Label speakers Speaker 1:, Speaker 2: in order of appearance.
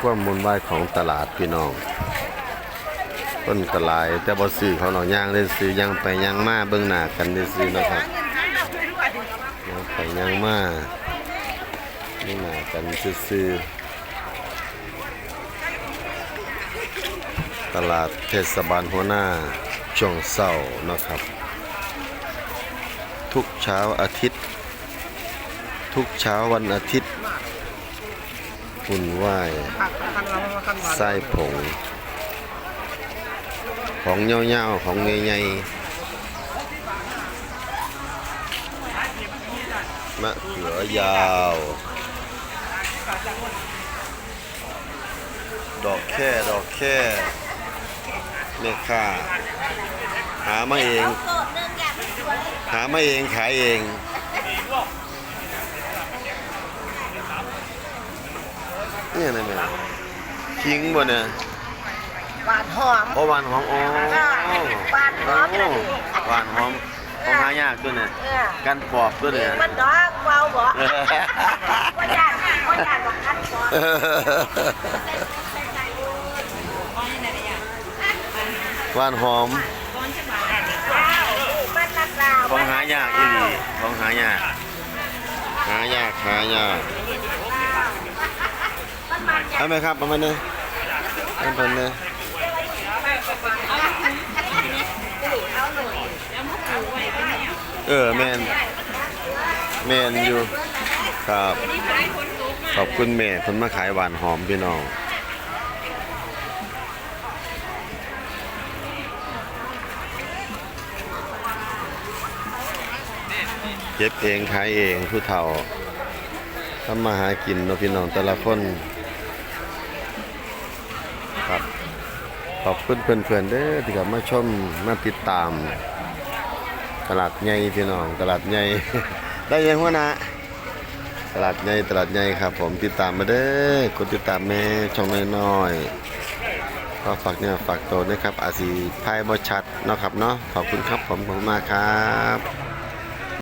Speaker 1: ความมุนวายของตลาดพี่น้องต้นกระลายแต่บ่ซื้อเขาหนอย่างได้ซื้อย่างไปย่างมาเบิ่งหน้ากันได้ซื้อนะครับย่างไปย่างมาเบิ่งหน้ากันซื้อตลาดเทศบาลหัวหน้าช่วงเศร้านะครับ ทุกเช้าอาทิตย์ ทุกเช้าวันอาทิตย์ หุ่นไหวายไส้ผง ของเงาๆของใหญ่ๆมะเขือยาว ดอกแค่ดอกแค่แม่ค้าหามาเอง หามาเองขายเอง เนี่ยนะแม่ทิ้งบ่เนี่ย
Speaker 2: หวานหอม
Speaker 1: โอ้หวานหอมอ๋อ
Speaker 2: หวานหอมนะนี่
Speaker 1: หวานหอมของหายากตัวเนี่ย
Speaker 2: เออ
Speaker 1: กันปอบตัวเนี่ย
Speaker 2: มันดอกเบาบ่ว่าอยากว่าอยากบอกกันบ่
Speaker 1: หวานหอม
Speaker 2: มันนักลาว
Speaker 1: ของหายากอีหลีของหายาก หายากหายาก
Speaker 2: มันมัน
Speaker 1: เอาไหมครับเอาไหมเนี่ยเอาไปเนี่ยเออแมนแมนอยู่ครับขอบคุณแม่คนมาขายหวานหอมพี่น้องเก็บเองขายเองผู้เฒ่าทำมาหากินเนาะพี่น้องแต่ละคน ครับ ขอบคุณเพื่อนๆเด้อที่กลับมาชมมาติดตาม ตลาดใหญ่พี่น้องตลาดใหญ่ ได้ยังหัวหนะตลาดใหญ่ตลาดใหญ่ครับ ผมติดตามมาเด้อกดติดตามแม่ช่องน้อยๆก็ฝากเนี่ยฝากตัวนะครับอาซีพายบอชัดเนาะครับเนาะขอบคุณครับผมขอบคุณมากครับ